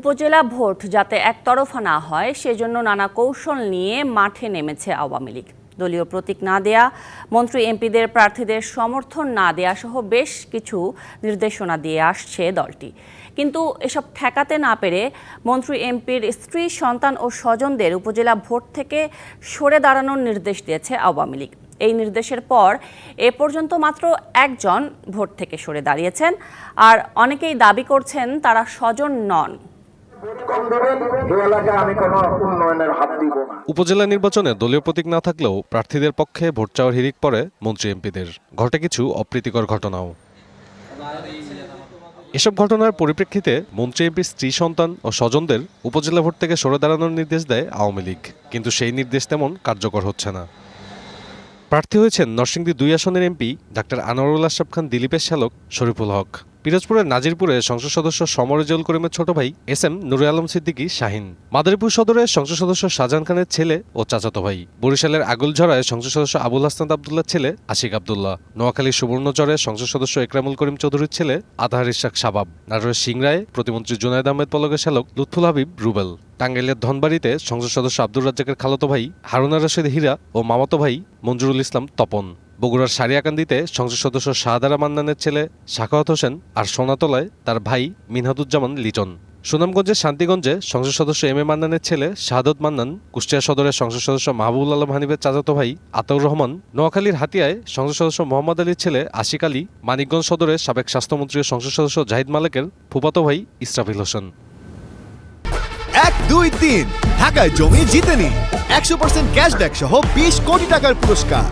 উপজেলা ভোট যাতে একতরফা না হয়, সেজন্য নানা কৌশল নিয়ে মাঠে নেমেছে আওয়ামী লীগ। দলীয় প্রতীক না দেয়া, মন্ত্রী এমপিদের প্রার্থীদের সমর্থন না দেয়া সহ বেশ কিছু নির্দেশনা দিয়ে আসছে দলটি। কিন্তু এসব ঠেকাতে না পেরে মন্ত্রী এমপির স্ত্রী, সন্তান ও স্বজনদের উপজেলা ভোট থেকে সরে দাঁড়ানোর নির্দেশ দিয়েছে আওয়ামী লীগ। এই নির্দেশের পর এ পর্যন্ত মাত্র একজন ভোট থেকে সরে দাঁড়িয়েছেন, আর অনেকেই দাবি করছেন তারা স্বজন নন। উপজেলা নির্বাচনে দলীয় প্রতীক না থাকলেও প্রার্থীদের পক্ষে ভোট চাওয়ার হিড়িক পড়ে মন্ত্রী এমপিদের। ঘটে কিছু অপ্রীতিকর ঘটনাও। এসব ঘটনার পরিপ্রেক্ষিতে মন্ত্রী এমপির স্ত্রী, সন্তান ও স্বজনদের উপজেলা ভোট থেকে সরে দাঁড়ানোর নির্দেশ দেয় আওয়ামী লীগ। কিন্তু সেই নির্দেশ তেমন কার্যকর হচ্ছে না। প্রার্থী হয়েছেন নরসিংদী দুই আসনের এমপি ডাক্তার আনোয়ারুল আশরাফ খান, দিলীপের শ্যালক শরীফুল হক। পিরোজপুরের নাজিরপুরে সংসদ সদস্য সমরেজুল করিমের ছোট ভাই এস এম নুরে আলম সিদ্দিকী শাহিন। মাদারীপুর সদরের সংসদ সদস্য শাহজাহান খানের ছেলে ও চাচাতো ভাই। বরিশালের আগুলঝড়ায় সংসদ সদস্য আবুল হাসনাত আবদুল্লার ছেলে আশিক আবদুল্লাহ। নোয়াখালীর সুবর্ণচরে সংসদ সদস্য একরামুল করিম চৌধুরীর ছেলে আধার ইশাক শাবাব। নাটোরের সিংরায় প্রতিমন্ত্রী জুনায়দ আহমেদ পলকের শ্যালক লুৎফুল হাবিব রুবেল। টাঙ্গাইলের ধনবাড়িতে সংসদ সদস্য আব্দুর রাজ্জাকের খালতো ভাই হারুনা রশিদ হীরা ও মামাতো ভাই মঞ্জুরুল ইসলাম তপন। বগুড়ার সারিয়াকান্দিতে সংসদ সদস্য শাহদারা মান্নানের ছেলে শাখাওয়াত হোসেন আর সোনাতলায় তার ভাই মিনহাদুজ্জামান লিটন। সুনামগঞ্জের শান্তিগঞ্জে সংসদ সদস্য এম এ মান্নানের ছেলে শাহাদত মান্নান, কুষ্টিয়া সদরের সংসদ সদস্য মাহবুল আলম হানিফের চাচাতো ভাই আতাউর রহমান, নোয়াখালীর হাতিয়ায় সংসদ সদস্য মোহাম্মদ আলীর ছেলে আশিক আলী, মানিকগঞ্জ সদরের সাবেক স্বাস্থ্যমন্ত্রী ও সংসদ সদস্য জাহিদ মালেকের ফুফাতো ভাই ইসরাফিল হোসেন। এক, দুই, তিন। ঢাকায় জমি জিতে নিন একশো পার্সেন্ট ক্যাশব্যাক সহ বিশ কোটি টাকার পুরস্কার।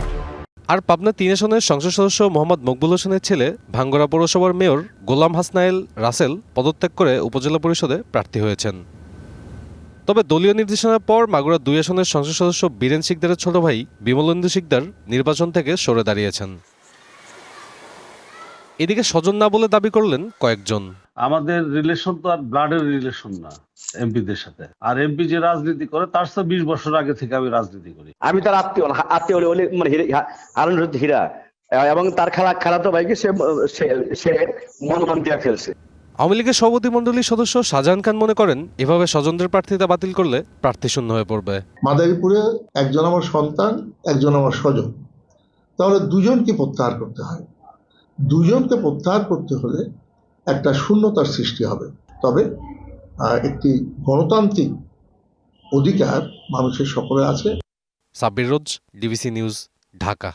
আর পাবনা তিন আসনের সংসদ সদস্য মোহাম্মদ মকবুল হোসেনের ছেলে ভাঙ্গরা পৌরসভার মেয়র গোলাম হাসনাইল রাসেল পদত্যাগ করে উপজেলা পরিষদে প্রার্থী হয়েছেন। তবে দলীয় নির্দেশনার পর মাগুরা দুই আসনের সংসদ সদস্য বীরেন শিকদারের ছোট ভাই বিমলেন্দু শিকদার নির্বাচন থেকে সরে দাঁড়িয়েছেন। এদিকে স্বজন না বলে দাবি করলেন কয়েকজন। আমাদের রিলেশন তো আর ব্লাডের রিলেশন না এমপিদের সাথে। আর এমপি যে রাজনীতি করে তার সাথে বিশ বছর আগে থেকে আমি রাজনীতি করি। আমি তার আত্মীয় আত্মীয় হলে মানে হিরে- হারুন হীরা। এবং তার খেলা খেলাতো ভাইকে সে সে- সে মনোনয়ন দিয়ে ফেলছে আওয়ামী লীগের সভাপতি মণ্ডলীর সদস্য শাহজাহান খান মনে করেন এভাবে স্বজনদের প্রার্থিতা বাতিল করলে প্রার্থী শূন্য হয়ে পড়বে। মাদারীপুরে একজন আমার সন্তান একজন আমার স্বজন। তাহলে দুজনকে প্রত্যাহার করতে হয়। দুজনকে প্রত্যাহার করতে হলে একটা শূন্যতার সৃষ্টি হবে। তবে একটি গণতান্ত্রিক অধিকার মানুষের সকলে আছে। Sabbir Roz, DBC news, Dhaka.